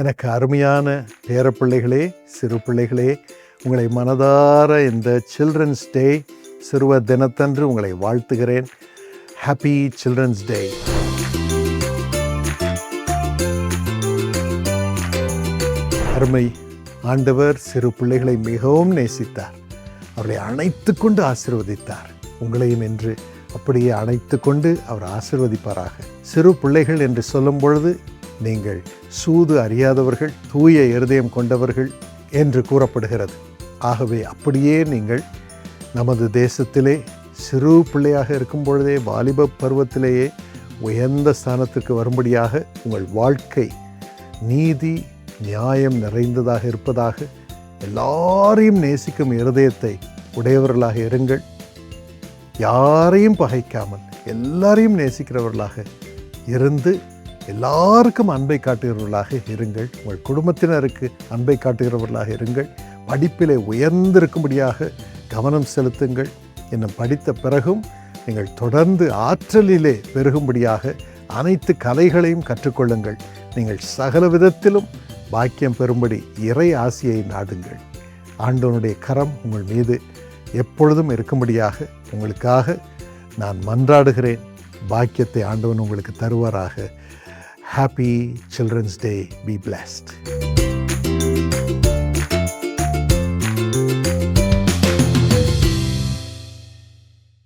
எனக்கு அருமையான பேரப்பிள்ளைகளே சிறு பிள்ளைகளே உங்களை மனதார இந்த சில்ட்ரன்ஸ் டே சிறுவர் தினத்தன்று உங்களை வாழ்த்துகிறேன். ஹாப்பி சில்ட்ரன்ஸ் டே அருமை ஆண்டவர் சிறு பிள்ளைகளை மிகவும் நேசித்தார். அவர்களை அணைத்து கொண்டு ஆசிர்வதித்தார். உங்களையும் என்று அப்படியே அணைத்து கொண்டு அவர் ஆசிர்வதிப்பாராக. சிறு பிள்ளைகள் என்று சொல்லும் பொழுது நீங்கள் சூது அறியாதவர்கள் தூய இருதயம் கொண்டவர்கள் என்று கூறப்படுகிறது. ஆகவே அப்படியே நீங்கள் நமது தேசத்திலே சிறு பிள்ளையாக இருக்கும் பொழுதே வாலிப பருவத்திலேயே உயர்ந்த ஸ்தானத்துக்கு வரும்படியாக உங்கள் வாழ்க்கை நீதி நியாயம் நிறைந்ததாக இருப்பதாக எல்லாரையும் நேசிக்கும் இருதயத்தை உடையவர்களாக இருங்கள். யாரையும் பகைக்காமல் எல்லாரையும் நேசிக்கிறவர்களாக இருந்து எல்லாருக்கும் அன்பை காட்டுகிறவர்களாக இருங்கள். உங்கள் குடும்பத்தினருக்கு அன்பை காட்டுகிறவர்களாக இருங்கள். படிப்பிலே உயர்ந்திருக்கும்படியாக கவனம் செலுத்துங்கள். இன்னும் படித்த பிறகும் நீங்கள் தொடர்ந்து ஆற்றலிலே பெருகும்படியாக அனைத்து கலைகளையும் கற்றுக்கொள்ளுங்கள். நீங்கள் சகல விதத்திலும் பாக்கியம் பெறும்படி இறை ஆசியை நாடுங்கள். ஆண்டவனுடைய கரம் உங்கள் மீது எப்பொழுதும் இருக்கும்படியாக உங்களுக்காக நான் மன்றாடுகிறேன். பாக்கியத்தை ஆண்டவன் உங்களுக்கு தருவாராக. Happy children's day be blessed